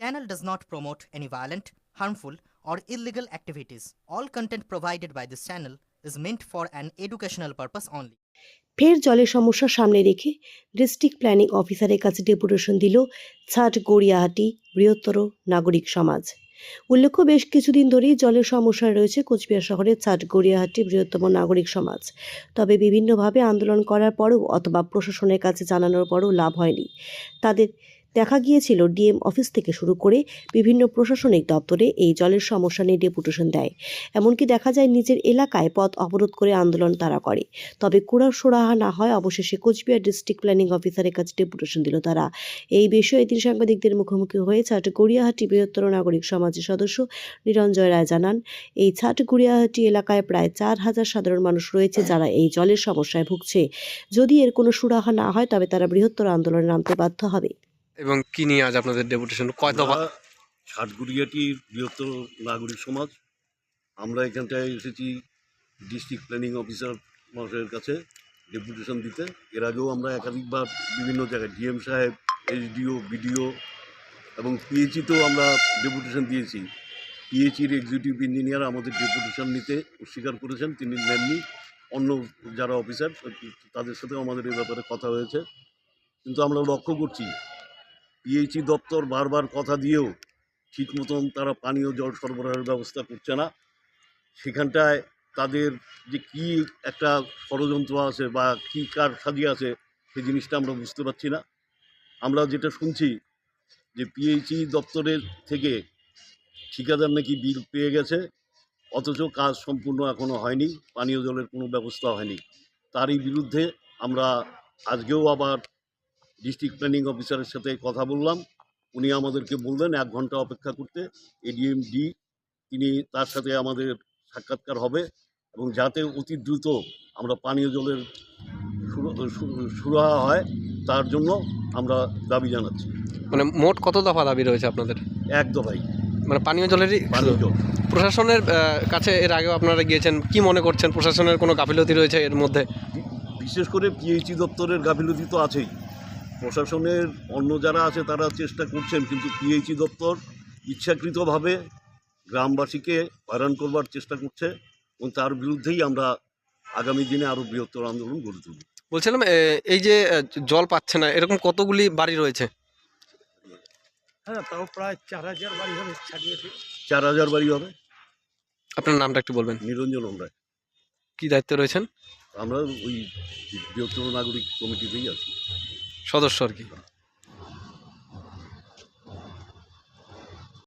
channel does not promote any violent, harmful, or illegal activities. All content provided by this channel is meant for an educational purpose only. ফের জলের সমস্যা সামনে রেখে district planning অফিসারের কাছে deputation দিল ছাট গড়িয়াহাটি বৃহত্তর নাগরিক সমাজ উল্লেখ্য বেশ কিছুদিন ধরেই জলের সমস্যা রয়েছে কোচবিহার শহরের ছাট গড়িয়াহাটি বৃহত্তম নাগরিক সমাজ তবে বিভিন্নভাবে আন্দোলন করার পরেও অথবা প্রশাসনের কাছে জানানোর পরেও লাভ হয়নি তাদের দেখা গিয়েছিল ডিএম অফিস থেকে শুরু করে বিভিন্ন প্রশাসনিক দপ্তরে এই জলের সমস্যা নিয়ে ডেপুটেশন দেয়। এমনকি দেখা যায় নিজের এলাকায় পথ অবরোধ করে আন্দোলন তারা করে। তবে কুড়া সোরাহা না হয় অবশেষে কোচবিহার ডিস্ট্রিক্ট প্ল্যানিং অফিসারের কাছে ডেপুটেশন দিল তারা। এই বিষয়ে তিনি সাংবাদিকদের মুখোমুখি হয়ে ছাট গড়িয়াহাটি বৃহত্তর নাগরিক সমাজের সদস্য নিরঞ্জয় রায় জানান, এই ছাট গড়িয়াহাটি এলাকায় প্রায় চার হাজার সাধারণ মানুষ রয়েছে যারা এই জলের সমস্যায় ভুগছে। যদি এর কোনো সুরাহা না হয়, তবে তারা বৃহত্তর আন্দোলনে নামতে বাধ্য হবে। এবং কি নিয়ে আজ আপনাদের ডেপুটেশন কয় দফা? ষাটগুড়িয়াটির বৃহত্তর নাগরিক সমাজ। আমরা এখানটায় এসেছি ডিস্ট্রিক্ট প্ল্যানিং অফিসার মহাশয়ের কাছে ডেপুটেশন দিতে। এর আগেও আমরা একাধিকবার বিভিন্ন জায়গায় ডিএম সাহেব এসডিও বিডিও এবং পিএইচিতেও আমরা ডেপুটেশন দিয়েছি। পিএইচির এক্সিকিউটিভ ইঞ্জিনিয়ার আমাদের ডেপুটেশন নিতে অস্বীকার করেছেন, তিনি নেননি। অন্য যারা অফিসার তাদের সাথেও আমাদের এই ব্যাপারে কথা হয়েছে। কিন্তু আমরা লক্ষ্য করছি পিএইচই দপ্তর বারবার কথা দিয়েও ঠিক মতন তারা পানীয় জল সরবরাহের ব্যবস্থা করছে না। সেখানটায় তাদের যে কি একটা ষড়যন্ত্র আছে বা কী কার সাজি আছে সেই জিনিসটা আমরা বুঝতে পারছি না। আমরা যেটা শুনছি যে পিএইচই দপ্তরের থেকে ঠিকাদার নাকি বিল পেয়ে গেছে, অথচ কাজ সম্পূর্ণ এখনও হয়নি, পানীয় জলের কোনো ব্যবস্থা হয়নি। তারই বিরুদ্ধে আমরা আজকেও আবার ডিস্ট্রিক্ট প্ল্যানিং অফিসারের সাথে কথা বললাম। উনি আমাদেরকে বললেন এক ঘণ্টা অপেক্ষা করতে এডিএম ডি তিনি তার সাথে আমাদের সাক্ষাৎকার হবে এবং যাতে অতি দ্রুত আমরা পানীয় জলের সুরাহা হয় তার জন্য আমরা দাবি জানাচ্ছি। মানে মোট কত দফা দাবি রয়েছে আপনাদের? এক দফাই। মানে পানীয় জলেরই পানীয় জল। প্রশাসনের কাছে এর আগেও আপনারা গিয়েছেন কি মনে করছেন? প্রশাসনের কোনো গাফিলতি রয়েছে এর মধ্যে? বিশেষ করে পিএইচই দপ্তরের গাফিলতি তো আছেই। প্রশাসনের অন্য যারা আছে তারা চেষ্টা করছেন কিন্তু পিএইচই দপ্তর ইচ্ছাকৃতভাবে গ্রামবাসীকে হয়রান করবার চেষ্টা করছে এবং তার বিরুদ্ধেই আমরা আগামী দিনে আরও বৃহত্তর আন্দোলন গড়ে তুলব। বলছিলাম এই যে জল পাচ্ছে না এরকম কতগুলি বাড়ি রয়েছে? হ্যাঁ তাও প্রায় চার হাজার বাড়ি হবে চার হাজার বাড়ি হবে। আপনার নামটা একটু বলবেন। নিরঞ্জন আমরা কি দায়িত্বে রয়েছেন? আমরা ওই বৃহত্তর নাগরিক কমিটিতেই আছি। সদস্য আর কি।